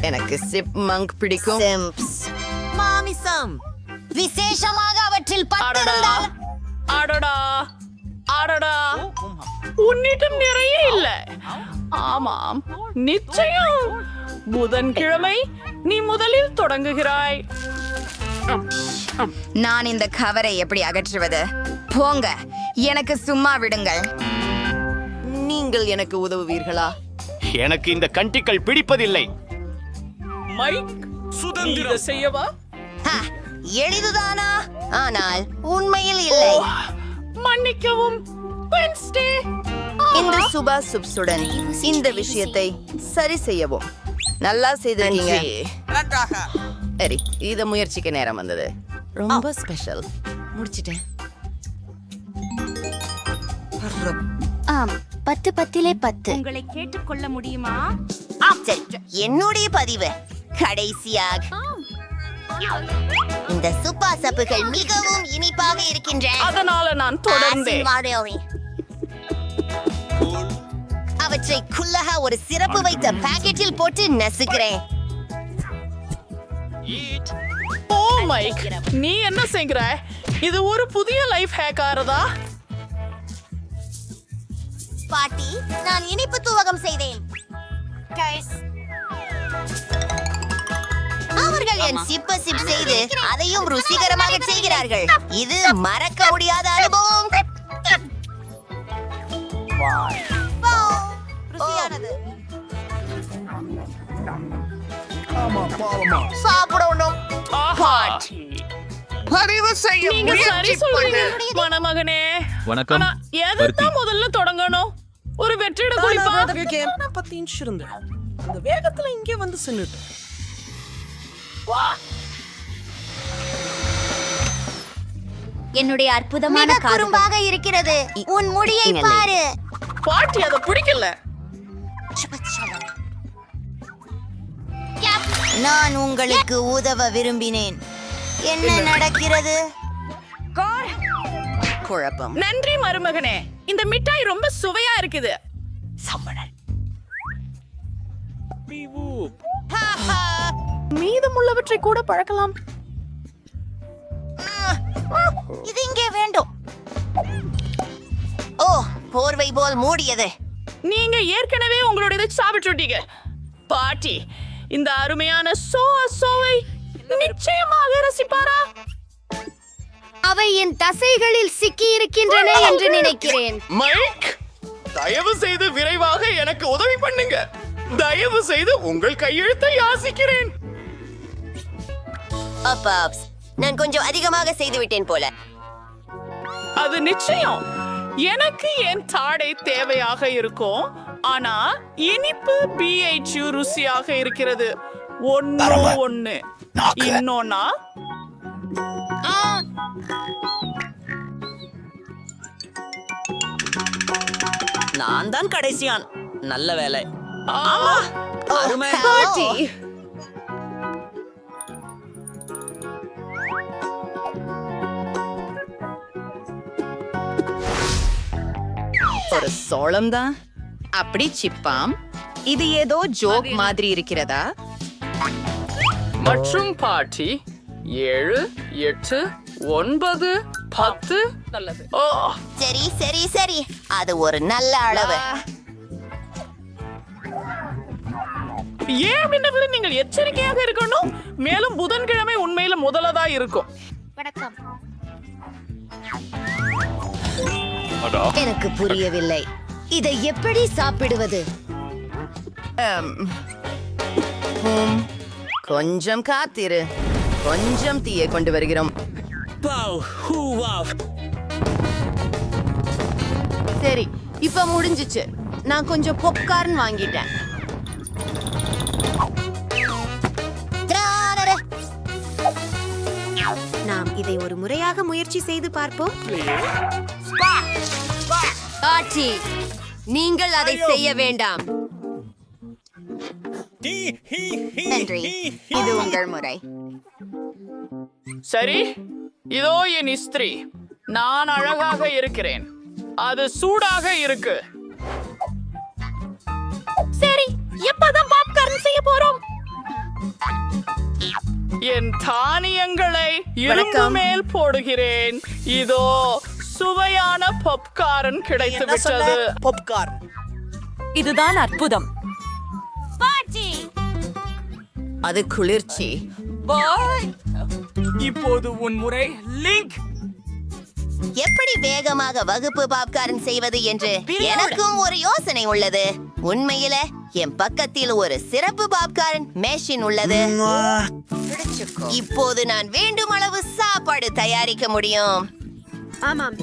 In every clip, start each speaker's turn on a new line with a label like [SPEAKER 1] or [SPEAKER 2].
[SPEAKER 1] எனக்கு chip monk பிடிக்கும்.
[SPEAKER 2] சிம்ப்ஸ்
[SPEAKER 3] மாமிசம்.
[SPEAKER 2] விசேஷமாக அவற்றில் பத்து
[SPEAKER 4] அடடா.
[SPEAKER 2] இருந்தால்?
[SPEAKER 4] அடடா. அடடா. உன்னிடம் நிறைய இல்ல. ஆமாம் நிச்சயம். புதன்கிழமை நீ முதலில் தொடங்குகிறாய்.
[SPEAKER 5] நான் இந்த கவரை எப்படி அகற்றுவது? போங்க எனக்கு சும்மா விடுங்கள்.
[SPEAKER 1] நீங்கள் எனக்கு உதவுவீர்களா?
[SPEAKER 6] எனக்கு இந்த கண்டிகள் பிடிப்பதில்லை.
[SPEAKER 4] மைக்? இதை செய்யவா?
[SPEAKER 2] எளிதுதானா? ஆனால் உண்மையில் இல்லை.
[SPEAKER 4] மன்னிக்கவும்
[SPEAKER 1] இந்த சுபா சுப்ஸுடன் இந்த விஷயத்தை சரி செய்யவும். நல்லா செய்திருக்கீங்க. சரி இத முயற்சிக்க நேரம் வந்தது. ரொம்ப ஸ்பெஷல் முடிச்சிட்டேன்.
[SPEAKER 7] ஆம் பத்து பத்திலே பத்து.
[SPEAKER 8] உங்களை கேட்டுக்கொள்ள முடியுமா?
[SPEAKER 2] என்னுடைய பதிவு. கடைசியாக. இந்த சுப்பா சப்புகள் மிகவும் இனிப்பாக இருக்கின்றன.
[SPEAKER 4] அதனால நான் தொடர்ந்தேன்.
[SPEAKER 2] அவற்றை குள்ளக ஒரு சிறப்பு வைத்த பாக்கெட்டில் போட்டு நசுக்கிறேன்.
[SPEAKER 4] ஓ மைக் நீ என்ன செய்கிற? இது ஒரு புதிய லைஃப் ஹேக் ஆறதா?
[SPEAKER 2] பாட்டி நான் இனிப்பு தூவகம் செய்தேன். அவர்கள் என் சிப்ப சிப் செய்து அதையும் ருசிகரமாக செய்கிறார்கள். இது மறக்க முடியாத அனுபவம். சாப்பிடணும்
[SPEAKER 4] நீங்க சரி சொல்றீங்க மணமகனே.
[SPEAKER 9] வணக்கம்.
[SPEAKER 4] ஆனா எதைத்தான் முதல்ல தொடங்கணும்? ஒரு வெற்றிட குறிப்பா?
[SPEAKER 3] பத்து இன்ச் இருந்தேன். அந்த வேகத்துல இங்கே வந்து
[SPEAKER 7] என்னுடைய அற்புதமான
[SPEAKER 2] குறும்பாக இருக்கிறது. உன் முடியை பாரு.
[SPEAKER 4] பாட்டி அதை பிடிக்கல.
[SPEAKER 2] நான் உங்களுக்கு உதவ விரும்பினேன். என்ன நடக்கிறது?
[SPEAKER 1] குழப்பம்.
[SPEAKER 4] நன்றி மருமகனே. இந்த மிட்டாய் ரொம்ப சுவையா இருக்குது. மீதமுள்ளவற்றை கூட பழக்கலாம்
[SPEAKER 2] இது இங்கே வேண்டும். ஓ போர்வை போல் மூடியது.
[SPEAKER 4] நீங்க ஏற்கனவே உங்களுடைய சாப்பிட்டுட்டீங்க பாட்டி இந்த அருமையான சோ சோவை நிச்சயமாக ரசிப்பாரா?
[SPEAKER 7] அவை என் தசைகளில் சிக்கி இருக்கின்றன என்று நினைக்கிறேன்.
[SPEAKER 6] மைக் தயவு செய்து விரைவாக எனக்கு உதவி பண்ணுங்க. தயவு செய்து உங்கள் கையெழுத்தை யாசிக்கிறேன்.
[SPEAKER 2] அப்பாப்ஸ் நான் கொஞ்சம் அதிகமாக செய்து விட்டேன் போல.
[SPEAKER 4] அது நிச்சயம். எனக்கு என் தாடை தேவையாக இருக்கும். ஆனா இனிப்பு பிஹெச்யூ ருசியாக இருக்கிறது. ஒன்னு ஒண்ணு. இன்னொன்னா?
[SPEAKER 3] நான் தான் கடைசியான். நல்ல வேலை.
[SPEAKER 4] ஆமா.
[SPEAKER 3] அருமை.
[SPEAKER 1] ஒரு சோளம் தான் அப்படி சிப்பாம். இது ஏதோ ஜோக் மாதிரி இருக்கிறதா?
[SPEAKER 4] மற்றும் பாட்டி ஏழு எட்டு ஒன்பது பத்து. நல்லது. ஓ.
[SPEAKER 2] சரி சரி சரி. அது ஒரு நல்ல அளவு.
[SPEAKER 4] ஏன் அப்படின்றதுல நீங்கள் எச்சரிக்கையாக இருக்கணும்? மேலும் புதன்கிழமை உண்மையில முதலதா இருக்கும்.
[SPEAKER 7] வணக்கம்.
[SPEAKER 2] எனக்கு புரியவில்லை. இதை எப்படி சாப்பிடுவது?
[SPEAKER 1] கொஞ்சம் காத்திரு. கொஞ்சம் தீயை கொண்டு வருகிறோம். சரி இப்ப முடிஞ்சிச்சு. நான் கொஞ்சம் பொப்கார்ன் வாங்கிட்டேன்.
[SPEAKER 8] நாம் இதை ஒரு முறையாக முயற்சி செய்து பார்ப்போம்.
[SPEAKER 2] காட்சி நீங்கள் அதை செய்ய வேண்டாம்.
[SPEAKER 5] நன்றி. இது உங்கள் முறை.
[SPEAKER 4] சரி இதோ என் இஸ்திரி. நான் அழகாக இருக்கிறேன். அது சூடாக இருக்கு. சரி எப்பதான் பாப்கார்ன் செய்ய போறோம்? என் தானியங்களை இரும்பு. மேல் போடுகிறேன். இதோ சுவையான பப்காரன் கிடைத்து விட்டது.
[SPEAKER 3] பாப்கார்ன்
[SPEAKER 9] இதுதான் அற்புதம்.
[SPEAKER 1] அது குளிர்ச்சி.
[SPEAKER 9] இப்போது உன் முறை லிங்க்.
[SPEAKER 2] எப்படி வேகமாக வகுப்பு பாப்கார்ன் செய்வது என்று எனக்கும் ஒரு யோசனை உள்ளது. உண்மையில என் பக்கத்தில் ஒரு சிறப்பு பாப்கார்ன் மெஷின் உள்ளது. இப்போது நான் வேண்டும் அளவு சாப்பாடு தயாரிக்க முடியும்.
[SPEAKER 8] ஆமாம்.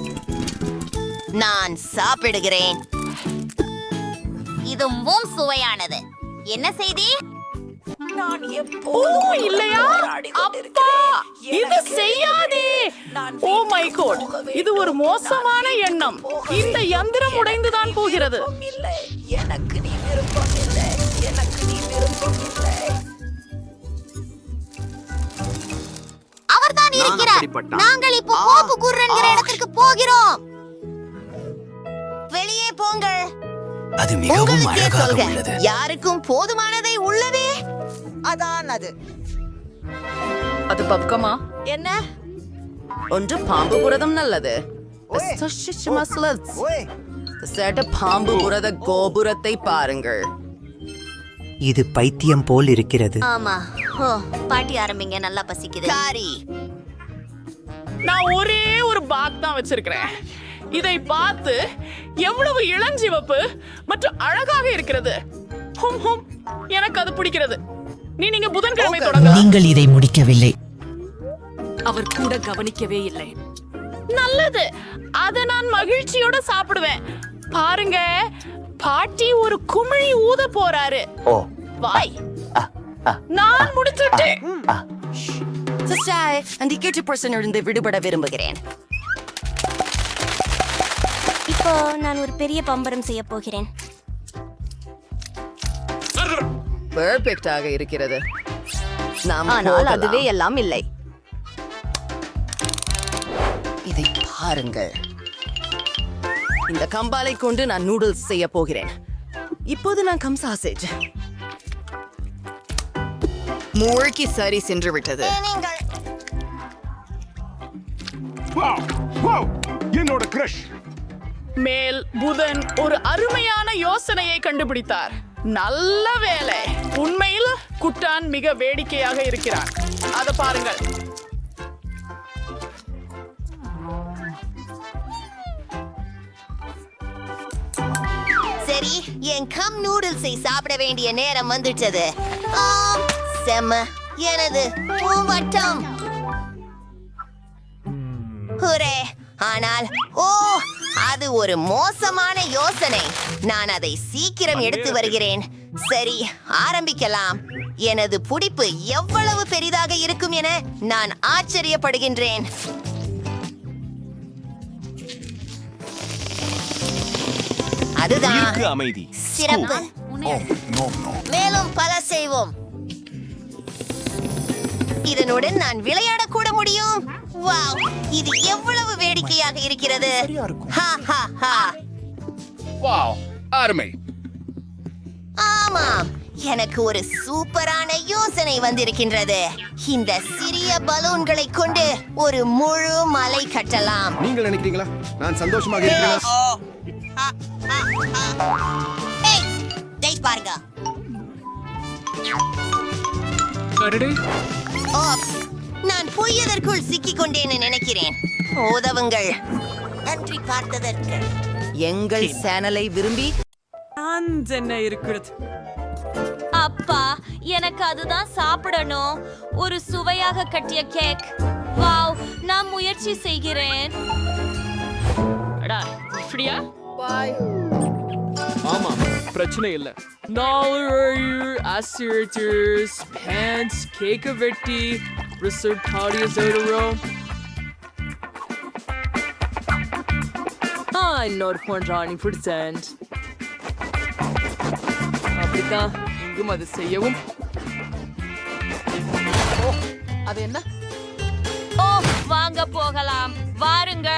[SPEAKER 2] நான் சாப்பிடுகிறேன்.
[SPEAKER 7] இது மூம் சுவையானது. என்ன செய்தி?
[SPEAKER 3] நான்
[SPEAKER 4] ஓ
[SPEAKER 3] எப்போதும்
[SPEAKER 4] இல்லையா?
[SPEAKER 3] போராடி
[SPEAKER 4] அப்பா
[SPEAKER 3] கொண்டிருக்கிறேன்.
[SPEAKER 4] இது
[SPEAKER 3] எனக்கு
[SPEAKER 4] செய்யாதே.
[SPEAKER 3] நான்
[SPEAKER 4] ஓ மை கோட்
[SPEAKER 3] போக
[SPEAKER 4] இது ஒரு. மோசமான எண்ணம். இந்த
[SPEAKER 3] வேண்டும்.
[SPEAKER 4] யந்திரம் உடைந்துதான் போகிறது
[SPEAKER 3] விருப்பம் இல்லை. எனக்கு நீ விருப்பம் இல்லை. எனக்கு நீ விருப்பம் இல்லை.
[SPEAKER 2] அவர்தான் இருக்கிறார். நாங்கள் இப்போ கோப்பு குர்ரன்கிற இடத்திற்கு போகிறோம். வெளியே போங்கள்.
[SPEAKER 10] அது மிகவும் அழகாக உள்ளது.
[SPEAKER 2] யாருக்கும் போதுமானதை உள்ளதே?
[SPEAKER 3] அதான் அது.
[SPEAKER 1] அது பக்கமா
[SPEAKER 3] என்ன?
[SPEAKER 1] ஒன்று பாம்பு புரதம் நல்லது. சேட்ட பாம்பு புரத கோபுரத்தை பாருங்கள்.
[SPEAKER 10] இது பைத்தியம் போல் இருக்கிறது.
[SPEAKER 7] ஆமா. ஓ பாட்டி ஆரம்பிங்க. நல்லா பசிக்குது.
[SPEAKER 2] சாரி
[SPEAKER 4] நான் ஒரே ஒரு பாக் தான் வச்சிருக்கிறேன். இதை பார்த்து எவ்வளவு இளஞ்சிவப்பு மற்றும் அழகாக இருக்கிறது. ஹும் ஹும். எனக்கு அது பிடிக்கிறது. நீ நீங்க புதன்கிழமை தொடங்க.
[SPEAKER 10] நீங்கள் இதை முடிக்கவில்லை.
[SPEAKER 9] அவர் கூட கவனிக்கவே இல்லை.
[SPEAKER 4] நல்லது. அத நான் மகிழ்ச்சியோட சாப்பிடுவேன். பாருங்க. பாட்டி ஒரு குமிழி ஊத போறாரு.
[SPEAKER 10] ஓ.
[SPEAKER 4] வாய். நான் முடிச்சுட்டேன்.
[SPEAKER 1] சிஸ்டர் அந்த கெட்டு பர்சன் இருந்து விடுபட விரும்புகிறேன்.
[SPEAKER 7] இப்போ நான் ஒரு பெரிய பம்பரம் செய்ய போகிறேன்.
[SPEAKER 1] பெர்ஃபெக்டாக இருக்கிறது. நாம்
[SPEAKER 5] ஆனால். அதுவே எல்லாம் இல்லை.
[SPEAKER 1] இதை பாருங்கள். இந்த கம்பாலை கொண்டு நான் நூடுல்ஸ் செய்ய போகிறேன். இப்போது நான் கம் சாசேஜ் மூழ்கி சரி சென்று விட்டது.
[SPEAKER 6] என்னோட கிரஷ்
[SPEAKER 4] மேல் புதன் ஒரு அருமையான யோசனையை கண்டுபிடித்தார். நல்ல வேலை உண்மையில் குட்டான் மிக வேடிக்கையாக இருக்கிறான். அத பாருங்கள்.
[SPEAKER 2] என் கம் நூடுல்ஸை சாப்பிட வேண்டிய நேரம் வந்துட்டது. ஆம், செம்ம. எனது பூவட்டம். ஹுரே ஆனால் ஓ அது ஒரு மோசமான யோசனை. நான் அதை சீக்கிரம் எடுத்து வருகிறேன். சரி ஆரம்பிக்கலாம். எனது புடிப்பு எவ்வளவு பெரிதாக இருக்கும் என நான் ஆச்சரியப்படுகின்றேன். அதுதான்
[SPEAKER 6] அமைதி.
[SPEAKER 2] சிறப்பு. மேலும் பல செய்வோம். இதனுடன் நான் விளையாட கூட முடியும். வாவ் இது எவ்வளவு வேடிக்கையாக இருக்கிறது.
[SPEAKER 6] வாவ் அருமை.
[SPEAKER 2] ஆமாம் எனக்கு ஒரு சூப்பரான யோசனை வந்திருக்கின்றது. இந்த சிறிய பலூன்களை கொண்டு ஒரு முழு மலை கட்டலாம்.
[SPEAKER 6] நீங்கள் நினைக்கிறீங்களா? நான் சந்தோஷமாக இருக்கிறேன்?
[SPEAKER 2] டேய் பாருங்க. ஓப்ஸ், நான் பொய்யதற்குள் சிக்கிக் கொண்டேன்னு நினைக்கிறேன். உதவுங்கள் நன்றி பார்த்ததற்கு.
[SPEAKER 1] எங்கள் சேனலை விரும்பி
[SPEAKER 9] என்ன இருக்கிறது.
[SPEAKER 7] அப்பா எனக்கு அதுதான் சாப்பிடணும். ஒரு சுவையாக கட்டிய கேக். வாவ் நான் முயற்சி செய்கிறேன்.
[SPEAKER 4] இப்படியா
[SPEAKER 11] ஆமா பிரச்சனை இல்ல. நாலு அசிரிட்டர்ஸ் பேண்ட்ஸ் கேக்க வெட்டி ரிசர்ட் ஆடியன்ஸ் எழுதுறோம் இன்னொரு பண்றானி பிடிச்சேன் அப்படித்தான் இங்கும் அது செய்யவும்.
[SPEAKER 4] அது என்ன?
[SPEAKER 7] ஓ வாங்க போகலாம். வாருங்க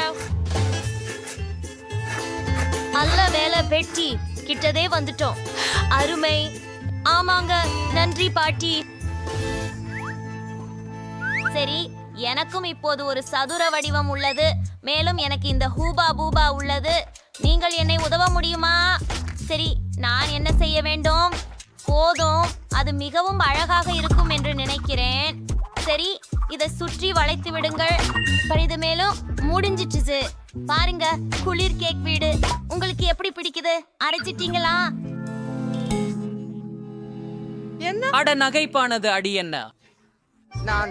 [SPEAKER 7] நல்ல வேலை வெட்டி கிட்டதே வந்துட்டோம். அருமை. ஆமாங்க நன்றி பாட்டி. சரி எனக்கும் இப்போது ஒரு சதுர வடிவம் உள்ளது. மேலும் எனக்கு இந்த ஹூபா பூபா உள்ளது. நீங்கள் என்னை உதவ முடியுமா? சரி நான் என்ன செய்ய வேண்டும்? போதும் அது மிகவும் அழகாக இருக்கும் என்று நினைக்கிறேன். சரி இதை சுற்றி வளைத்து விடுங்கள். இது மேலும் முடிஞ்சிச்சு பாருங்க குளிர் கேக் வீடு. உங்களுக்கு எப்படி பிடிக்குது? அரைச்சிட்டீங்களா?
[SPEAKER 9] அட நகைப்பானது அடி என்ன?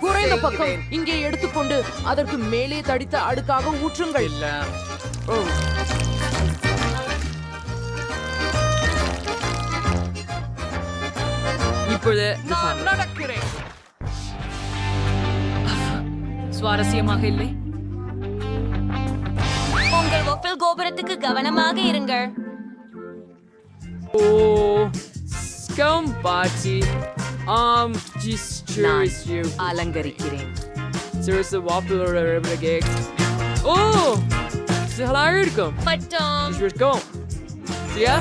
[SPEAKER 11] குறைந்த பக்கம் இங்கே எடுத்துக்கொண்டு அதற்கு மேலே தடித்த அடுக்காக ஊற்றுங்கள்.
[SPEAKER 9] இல்ல.
[SPEAKER 11] இப்பொழுது
[SPEAKER 9] நான் நடக்கிறேன். சுவாரஸ்யமாக இல்லை?
[SPEAKER 7] கோபுரத்துக்கு கவனமாக இருங்கள்.
[SPEAKER 11] ஓ ஸ்கம்பாச்சி ஆம் ஜிஸ் cheers you
[SPEAKER 9] அலங்கரிக்கிறேன்.
[SPEAKER 11] Seriously வாப்பிளோட கேக் ஓ சில இருக்கும்.
[SPEAKER 7] பட்டம்.
[SPEAKER 11] Go Yeah?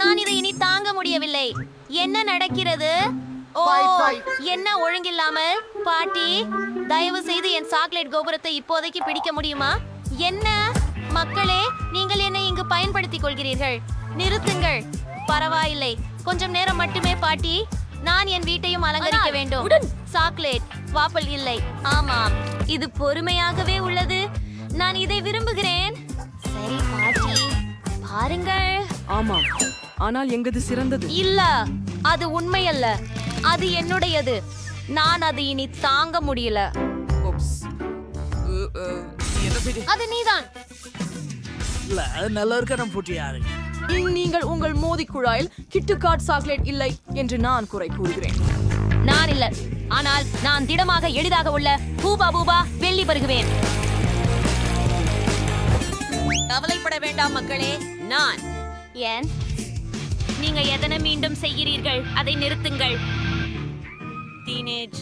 [SPEAKER 7] நான் இதை இனி தாங்க முடியவில்லை. என்ன நடக்கிறது? ஓ என்ன ஒழுங்கில்லாமல்? பாட்டி தயவு செய்து என் சாக்லேட் கோபுரத்தை இப்போதைக்கு பிடிக்க முடியுமா? என்ன? மக்களே நீங்கள் என்னை இங்கு பயன்படுத்திக் கொள்கிறீர்கள். நிறுத்துங்கள். பரவாயில்லை. கொஞ்சம் நேரம் மட்டுமே பாட்டி. நான் என் வீட்டையும் அலங்கரிக்க வேண்டும். சாக்லேட் வாப்பல் இல்லை. ஆமாம். இது பொறுமையாகவே உள்ளது. நான் இதை விரும்புகிறேன். சரி பாட்டி. பாருங்கள்.
[SPEAKER 11] ஆமாம். ஆனால் எங்கது சிறந்தது?
[SPEAKER 7] இல்ல. அது உண்மையல்ல. அது என்னுடையது. நான் அது இனி தாங்க முடியல. அது நீதான்.
[SPEAKER 9] நல்லா இருக்க போட்டியாரு
[SPEAKER 11] நீங்கள் உங்கள் மோதி குழாயில் கிட்டுக்காட் சாக்லேட் இல்லை என்று நான் குறை கூறுகிறேன்.
[SPEAKER 7] நான் இல்ல. ஆனால் நான் திடமாக எளிதாக உள்ள பூபா பூபா வெள்ளி பருகுவேன். கவலைப்பட வேண்டாம் மக்களே நான். ஏன்? நீங்க எதனை மீண்டும் செய்கிறீர்கள்? அதை நிறுத்துங்கள். டீனேஜ்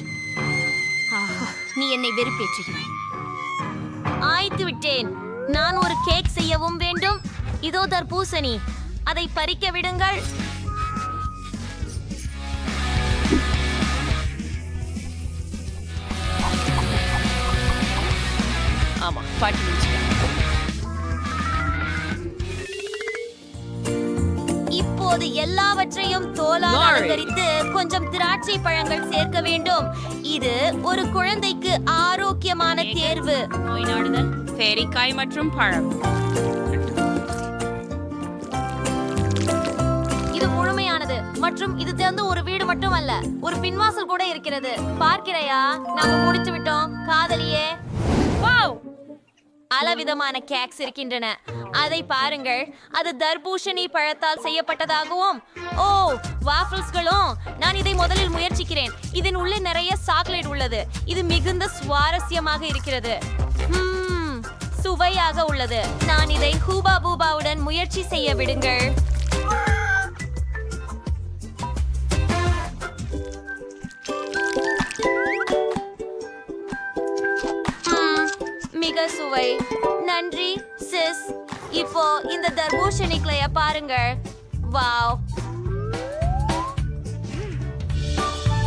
[SPEAKER 7] நீ என்னை வெறுப்பேற்றுகிறாய். ஆய்த்து விட்டேன். நான் ஒரு கேக் செய்யவும் வேண்டும். இதோ தர்பூசணி. அதை பறிக்க விடுங்கள்.
[SPEAKER 4] ஆமா பாட்டி
[SPEAKER 7] இப்போது எல்லாவற்றையும் தோலால். அலங்கரித்து கொஞ்சம் திராட்சை பழங்கள் சேர்க்க வேண்டும். இது ஒரு குழந்தைக்கு ஆரோக்கியமான தேர்வு.
[SPEAKER 4] நோய் நாடுதல். பேரிக்காய் மற்றும் பழம்.
[SPEAKER 7] இது முழுமையானது மற்றும் இது திறந்து ஒரு வீடு மட்டும் அல்ல ஒரு பின்வாசல் கூட இருக்கிறது. பார்க்கிறையா நாம முடித்து விட்டோம். காதலியே. வாவ்! பலவிதமான கேக்ஸ் இருக்கின்றன. அதை பாருங்கள். அது தர்பூஷணி பழத்தால் செய்யப்பட்டதாகவும் ஓ வாஃபிள்ஸ்களும். நான் இதை முதலில் முயற்சிக்கிறேன். இதன் உள்ளே நிறைய சாக்லேட் உள்ளது. இது மிகுந்த சுவாரஸ்யமாக இருக்கிறது. சுவையாக உள்ளது. நான் இதை ஹூபா பூபாவுடன் முயற்சி செய்ய விடுங்கள். ம், மிக சுவை. நன்றி சிஸ். இப்போ இந்த தர்பூசணிக்களைய பாருங்கள். வாவ்.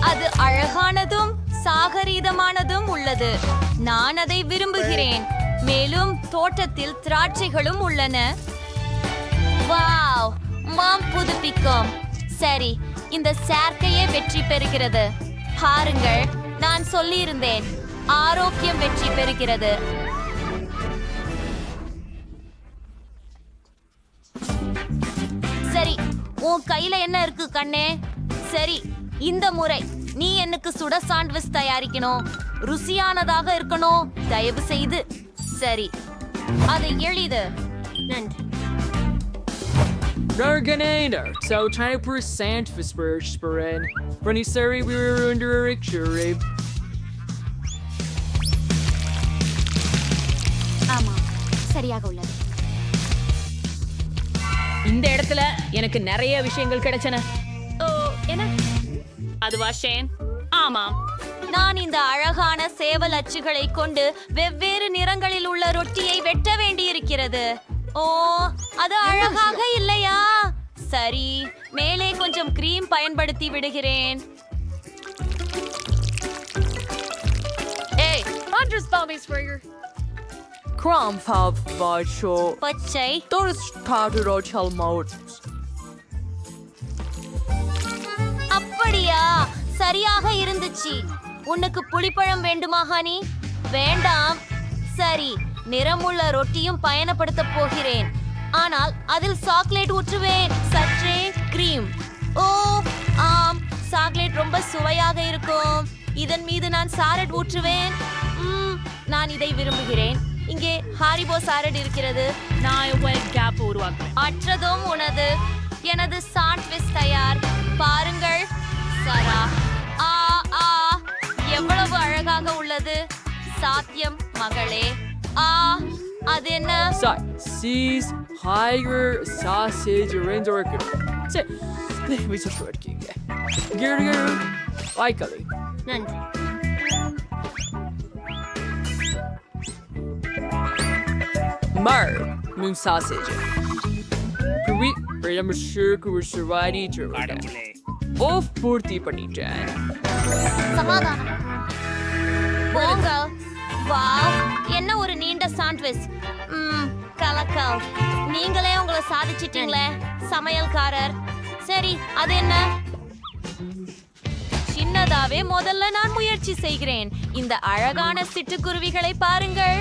[SPEAKER 7] அது அழகானதும் சாகரீதமானதும் உள்ளது. நான் அதை விரும்புகிறேன். மேலும் தோட்டத்தில் திராட்சைகளும் உள்ளன. வாவ் மாம் புதுப்பிக்கும் சரி இந்த சேர்க்கையே வெற்றி பெறுகிறது. பாருங்கள் நான் சொல்லியிருந்தேன் ஆரோக்கியம் வெற்றி பெறுகிறது. சரி உன் கையில என்ன இருக்கு கண்ணே? சரி இந்த முறை நீ எனக்கு சுட சாண்ட்விச் தயாரிக்கணும். ருசியானதாக இருக்கணும். தயவு செய்து சரி. அது எளிது. நன்றி.
[SPEAKER 11] Narganator, so 20% Vesperspirin. Renisari, we were under a ricture.
[SPEAKER 7] ஆமா சரியாக உள்ளது.
[SPEAKER 4] இந்த இடத்துல எனக்கு நிறைய விஷயங்கள் கிடைச்சன.
[SPEAKER 7] ஓ என்ன?
[SPEAKER 4] அதுவா ஷேன்? ஆமாம்.
[SPEAKER 7] நான் இந்த அழகான சேவல் அச்சுகளை கொண்டு வெவ்வேறு நிறங்களில் உள்ள ரொட்டியை வெட்ட வேண்டியிருக்கிறது. ஓ அது அழகாக இல்லையா? சரி மேலே கொஞ்சம் கிரீம் பயன்படுத்தி விடுகிறேன்.
[SPEAKER 11] Kramfav Vacho.
[SPEAKER 7] பச்சை.
[SPEAKER 11] Doris Carter Chalmot.
[SPEAKER 7] அப்படியா? சரியாக இருந்துச்சு. உனக்கு புளிப்பழம் வேண்டுமா ஹனி? வேண்டாம். சரி நிறமுள்ள ரொட்டியும் பயணப்படுத்த போகிறேன். ஆனால் அதில் சாக்லேட் ஊற்றுவேன். சற்றே கிரீம் ஓ ஆம். சாக்லேட் ரொம்ப சுவையாக இருக்கும். இதன் மீது நான் சாரட் ஊற்றுவேன். நான் இதை விரும்புகிறேன். இங்கே ஹாரிபோ சாரட் இருக்கிறது.
[SPEAKER 9] நான் கேப் உருவாக்குறேன்.
[SPEAKER 7] அற்றதும் உனது. எனது சாண்ட்விச் தயார். பாருங்கள். சரா. எவ்வளவு அழகாக உள்ளது சாத்தியம் மகளே ஆ அது என்ன
[SPEAKER 11] sausage, orange orchid. Say, vi så svårt kinga. Gör gör. Like det.
[SPEAKER 7] நன்றி
[SPEAKER 11] Mar, moon sausage. Puri, I'm sure we're surviving to Off பூர்த்தி பண்ணிட்டேன்
[SPEAKER 7] சமாதானம் போங்க வாவ் என்ன ஒரு நீண்ட சாண்ட்விச் ம் கலக்கல். நீங்களே உங்களை சாதிச்சிட்டீங்களே சமையல்காரர். சரி அது என்ன? சின்னதாவே முதல்ல நான் முயற்சி செய்கிறேன். இந்த அழகான சிட்டுக்குருவிகளை பாருங்கள்.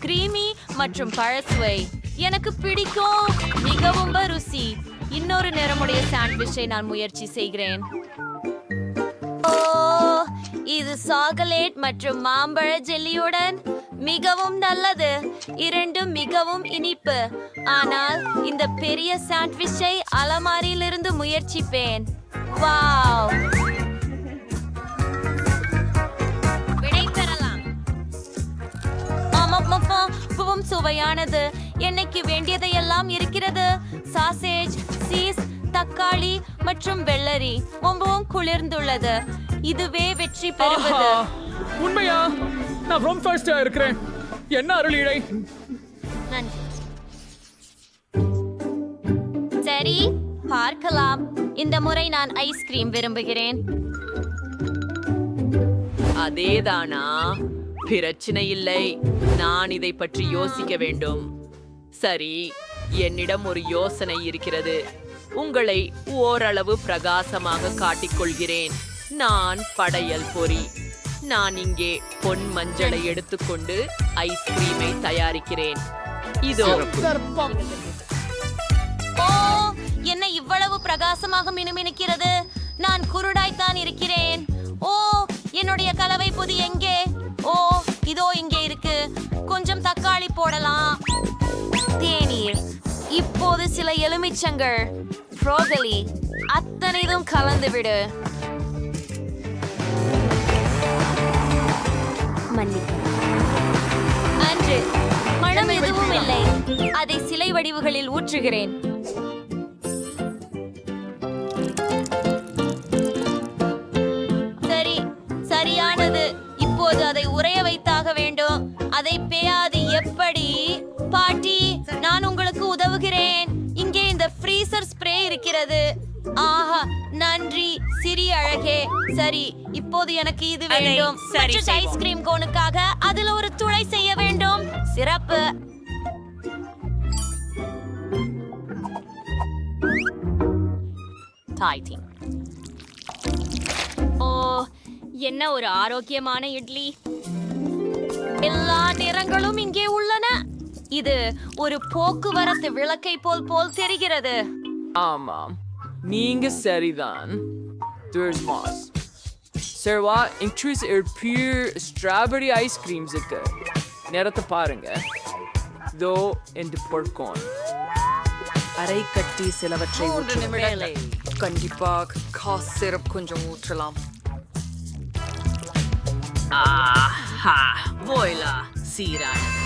[SPEAKER 7] கிரீமி மற்றும் பழசுவை. எனக்கு பிடிக்கும். மிகவும் ருசி. இன்னொரு நிறமுடைய சாண்ட்விச்சை நான் முயற்சி செய்கிறேன். ஓ இது சாக்லேட் மற்றும் மாம்பழ ஜெல்லியுடன் மிகவும் நல்லது. இரண்டும் மிகவும் இனிப்பு. ஆனால் இந்த பெரிய சாண்ட்விச்சை அலமாரியிலிருந்து முயற்சிப்பேன். வாவ்! விடை பெறலாம். ஆமாம் சுவையானது. என்னைக்கு வேண்டியதையெல்லாம் இருக்கிறது? சாசேஜ் சீஸ் தக்காளி மற்றும் வெள்ளரி. ரொம்பவும் குளிர்ந்துள்ளது. இதுவே வெற்றி பெறுவது.
[SPEAKER 11] உண்மையா? நான் ரொம்ப ஃபர்ஸ்டா இருக்கிறேன். என்ன அருளிடை
[SPEAKER 7] நன்றி. சரி பார்க்கலாம். இந்த முறை நான் ஐஸ்கிரீம் விரும்புகிறேன்.
[SPEAKER 3] அதேதானா? பிரச்சனை இல்லை. நான் இதை பற்றி யோசிக்க வேண்டும். சரி என்னிடம் ஒரு யோசனை இருக்கிறது. உங்களை ஓரளவு பிரகாசமாக காட்டிக்கொள்கிறேன். நான் படையல் பொறி. நான் இங்கே பொன் மஞ்சளை எடுத்துக்கொண்டு ஐஸ்கிரீமை தயாரிக்கிறேன். இதோ.
[SPEAKER 7] ஓ என்ன இவ்வளவு பிரகாசமாக மினுமினுக்கிறது? நான் குருடாய்த்தான் இருக்கிறேன். ஓ என்னுடைய கலவை பொதி எங்கே? ஓ இதோ இங்கே இருக்கு. கொஞ்சம் தக்காளி போடலாம். தேநீர். இப்போது சில எலுமிச்சங்கள். ப்ரோகலி அத்தனைதும் கலந்து வடிவுகளில் ஊற்றுகிறேன். சரி சரியானது. இப்போது அதை உறைய வைத்தாக வேண்டும். அதை பேயாது எப்படி? பாட்டி நான் உங்களுக்கு உதவுகிறேன். இங்கே இந்த ஃப்ரீசர் ஸ்ப்ரே இருக்கிறது. ஆஹா நன்றி. சிறிய அழகே. சரி இப்போது எனக்கு இது வேண்டும். ஐஸ்கிரீம் கோனுக்காக அதில் ஒரு துளை செய்ய வேண்டும் ஓ என்ன ஒரு ஆரோக்கியமான இட்லி? எல்லா நிறங்களும் இங்கே உள்ளன. இது ஒரு போக்குவரத்து விளக்கை போல் போல் தெரிகிறது.
[SPEAKER 11] ஆமாம் நீங்க சரிதான். There's moss. Increase your pure strawberry ice creams? இருக்கு. நேரத்தை பாருங்க. தோ இந்த பொற்கோன்.
[SPEAKER 9] அரை கட்டி சிலவற்றை ஊற்றலாம் கண்டிப்பாக காஸ் சிரப் கொஞ்சம் ஊற்றலாம்.
[SPEAKER 3] ஆஹா போய்லா சீரானது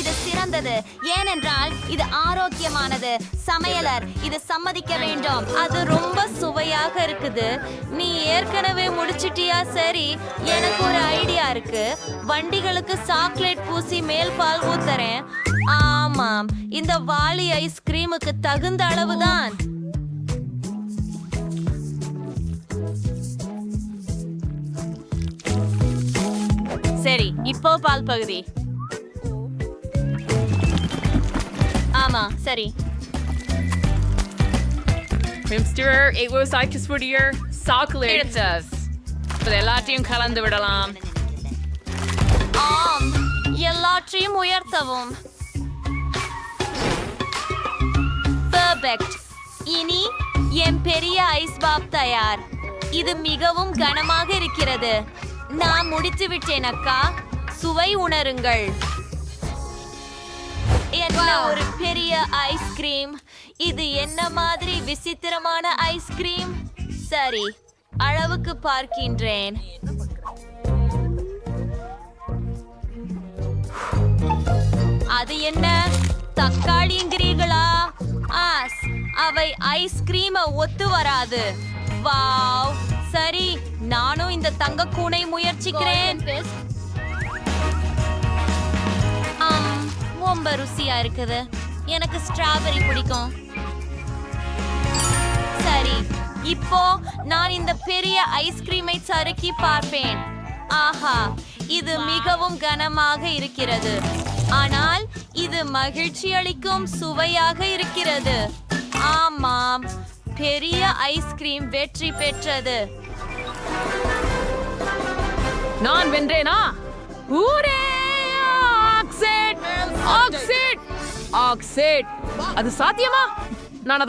[SPEAKER 7] இது சிறந்தது. ஏனென்றால் இது ஆரோக்கியமானது. சமையலர் இது சம்மதிக்க வேண்டும். அது ரொம்ப சுவையாக இருக்குது. நீ ஏற்கனவே முடிச்சிட்டியா? சரி எனக்கு ஒரு ஐடியா இருக்கு. வண்டிகளுக்கு சாக்லேட் பூசி மேல் பால் ஊத்துறேன். ஆமாம் இந்த வாளி ஐஸ்கிரீமுக்கு தகுந்த அளவுதான். சரி இப்போ பால் பகுதி. ஆமா சரி.
[SPEAKER 9] Chocolate. It's us. இது எல்லாத்தையும் கலந்து விடலாம்.
[SPEAKER 7] ஆம் எல்லாற்றையும் உயர்த்தவும். பெர்ஃபெக்ட் இனி என் பெரிய ஐஸ் பாப் தயார். இது மிகவும் கனமாக இருக்கிறது. நான் முடித்து விட்டேன் அக்கா. சுவை உணருங்கள். என்ன ஒரு பெரிய ஐஸ்கிரீம் இது என்ன மாதிரி விசித்திரமான ஐஸ்கிரீம் சரி அளவுக்கு பார்க்கின்றேன். அது என்ன? தக்காளிங்கிறீர்களா ஆஸ் அவை ஐஸ்கிரீம ஒத்து வராது. வாவ். சரி நானும் இந்த தங்க கூனை முயற்சிக்கிறேன். ரொம்ப ருசியா இருக்குது. எனக்கு ஸ்ட்ராபெரி பிடிக்கும். சரி இப்போ நான் இந்த பெரிய ஐஸ்கிரீமை சறுக்கி பார்ப்பேன். ஆஹா இது மிகவும் கனமாக இருக்கிறது. ஆனால் இது மகிழ்ச்சி அளிக்கும் சுவையாக இருக்கிறது. ஆமாம் பெரிய ஐஸ்கிரீம் வெற்றி பெற்றது.
[SPEAKER 9] நான் வென்றேனா? ஊரே ஆக்சைட் ஆக்சைட் ஆக்சைட். அது சாத்தியமா? நான் அதை